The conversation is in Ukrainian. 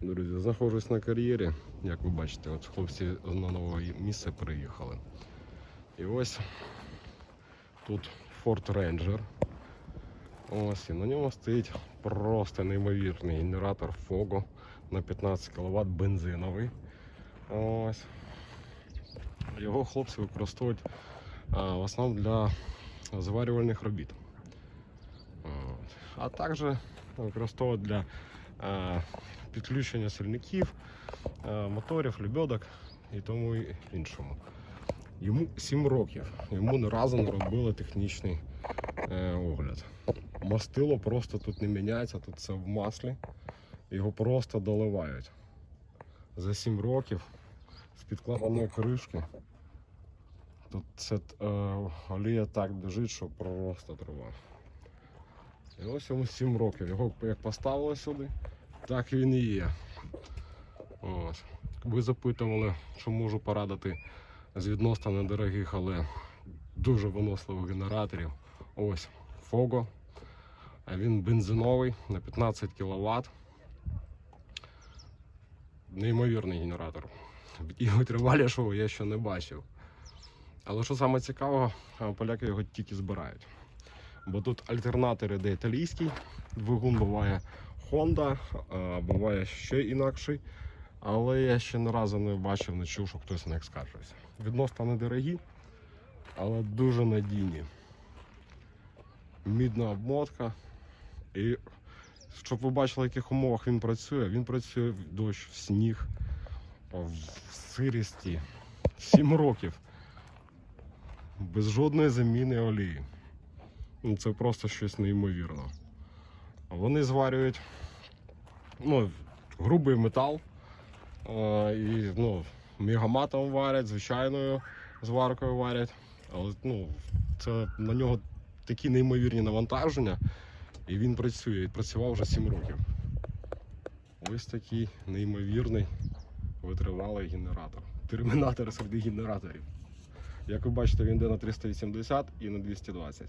Друзі, знаходжусь на кар'єрі. Як ви бачите, от хлопці на нове місце приїхали. І ось тут Ford Ranger. Ось і на ньому стоїть просто неймовірний генератор Fogo на 15 кВт бензиновий. Ось. Його хлопці використовують а, в основному для зварювальних робіт. От. А також використовують для підключення сильників, моторів, лебедок і тому і іншому. Йому 7 років, йому ні разу не робили технічний е, огляд. Мастило просто тут не міняється, тут все в маслі. Його просто доливають. За 7 років з підкладеної кришки. Тут це е, олія так біжить, що просто трава. І ось йому 7 років. Його як поставили сюди, так він і є. Ось. Ви запитували, що можу порадити з відносно недорогих, але дуже виносливих генераторів. Ось Фого. Він бензиновий на 15 кВт. Неймовірний генератор. І витривалішого я ще не бачив. Але що саме цікавого, поляки його тільки збирають. Бо тут альтернатор іде італійський, двигун буває Honda, буває ще інакший. Але я ще ні разу не бачив, не чув, що хтось на них скаржився. Відносно недорогі, але дуже надійні. Мідна обмотка. І щоб ви бачили, в яких умовах він працює, він працює в дощ, в сніг, в сирісті. 7 років. Без жодної заміни олії. Ну, Це просто щось неймовірне. Вони зварюють ну, грубий метал. Е, і ну, мегаматом варять, звичайною зваркою варять. Але ну, це на нього такі неймовірні навантаження, і він працює. І працював вже 7 років. Ось такий неймовірний витривалий генератор. Термінатор серед генераторів. Як ви бачите, він йде на 380 і на 220.